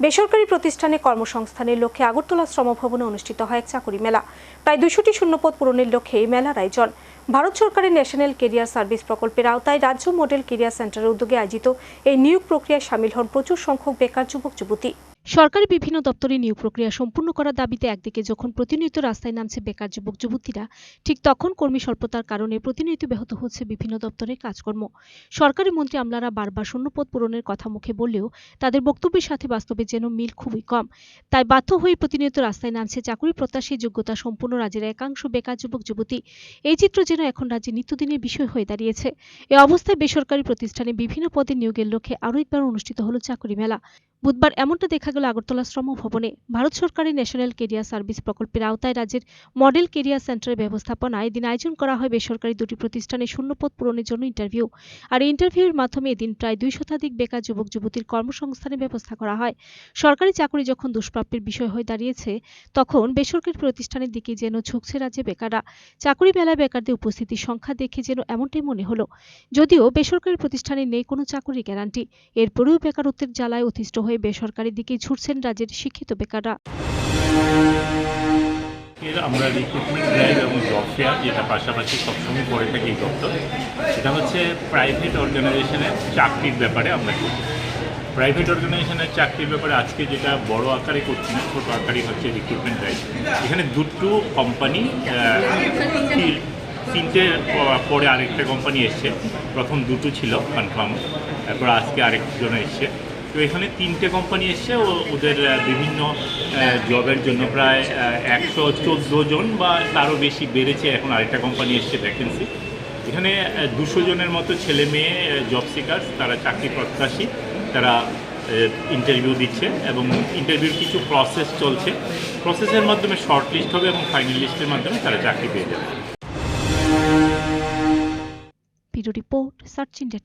বেসরকারি প্রতিষ্ঠানে কর্মসংস্থানের লক্ষ্যে আগরতলা শ্রমভবনে অনুষ্ঠিত হয় এক চাকরি মেলা। প্রায় দুশোটি শূন্যপদ পূরণের লক্ষ্যে এই মেলার আয়োজন। ভারত সরকারের ন্যাশনাল কেরিয়ার সার্ভিস প্রকল্পের আওতায় রাজ্য মডেল কেরিয়ার সেন্টারের উদ্যোগে আয়োজিত এই নিয়োগ প্রক্রিয়ায় সামিল হন প্রচুর সংখ্যক বেকার যুবক যুবতী সরকারি বিভিন্ন দপ্তরে নিয়োগ প্রক্রিয়া সম্পূর্ণ করার দাবিতে একদিকে যখন প্রতিনিয়ত রাস্তায় নামছে বেকার যুবক যুবতীরা, ঠিক তখন কর্মী স্বল্পতার কারণে প্রতিনিয়ত ব্যাহত হচ্ছে বিভিন্ন দপ্তরের কাজকর্ম। সরকারি মন্ত্রী আমলারা বারবার শূন্যপদ পূরণের কথা মুখে বললেও তাদের বক্তব্যের সাথে বাস্তবে যেন মিল খুবই কম। তাই বাধ্য হয়ে প্রতিনিয়ত রাস্তায় নামছে চাকরি প্রত্যাশী যোগ্যতা সম্পূর্ণ রাজ্যের একাংশ বেকার যুবক যুবতী। এই চিত্র যেন এখন রাজ্যে নিত্যদিনের বিষয় হয়ে দাঁড়িয়েছে। এ অবস্থায় বেসরকারি প্রতিষ্ঠানে বিভিন্ন পদে নিয়োগের লক্ষ্যে আরও একবার অনুষ্ঠিত হলো চাকরি মেলা। বুধবার এমনটা দেখা গেল আগরতলা শ্রম ভবনে। ভারত সরকারের ন্যাশনাল কেরিয়ার সার্ভিস প্রকল্পের আওতায় রাজ্যের মডেল কেরিয়ার সেন্টারের ব্যবস্থাপনায় এদিন আয়োজন করা হয় বেসরকারি দুটি প্রতিষ্ঠানে শূন্যপদ পূরণের জন্য ইন্টারভিউ। আর এই ইন্টারভিউয়ের মাধ্যমে এদিন প্রায় দুই শতাধিক বেকার যুবক, যুবতীর কর্মসংস্থানের ব্যবস্থা করা হয়। সরকারি চাকরি যখন দুষ্প্রাপ্যের বিষয় হয়ে দাঁড়িয়েছে, তখন বেসরকারি প্রতিষ্ঠানের দিকে যেন ঝুঁকছে রাজ্যে বেকাররা। চাকরি মেলায় বেকারদের উপস্থিতির সংখ্যা দেখে যেন এমনটাই মনে হলো, যদিও বেসরকারি প্রতিষ্ঠানে নেই কোনো চাকরি গ্যারান্টি। এরপরেও বেকারত্বের জ্বালায় অতিষ্ঠ বেসরকারি দিকে ছুটছেন রাজ্যের শিক্ষিত বেকাররা। আমরা রিক্রুটমেন্ট ড্রাইভ এবং জব ফেয়ার যেটা পাশাপাশি সবসময় করে থাকি দপ্তর, সেটা হচ্ছে প্রাইভেট অর্গানাইজেশনের চাকরির ব্যাপারে আমরা করি। প্রাইভেট অর্গানাইজেশনের চাকরির ব্যাপারে আজকে যেটা বড় আকারে করছি না ছোটো আকারে হচ্ছে রিক্রুটমেন্ট ড্রাইভ এখানে দুটো কোম্পানি তিনটে পরে আরেকটা কোম্পানি এসছে। প্রথম দুটো ছিল কনফার্ম তারপর আজকে আরেকজন এসছে। তো এখানে তিনটে কোম্পানি এসছে ওদের বিভিন্ন জবের জন্য প্রায় একশো চোদ্দ জন বা তারও বেশি বেড়েছে। এখন আরেকটা কোম্পানি এসছে ভ্যাকেন্সি এখানে দুশো জনের মতো ছেলে মেয়ে জব সিকার্স তারা চাকরি প্রত্যাশী, তারা ইন্টারভিউ দিচ্ছে এবং ইন্টারভিউর কিছু প্রসেস চলছে। প্রসেসের মাধ্যমে শর্ট লিস্ট হবে এবং ফাইনাল লিস্টের মাধ্যমে তারা চাকরি পেয়ে যাবে। Report, search India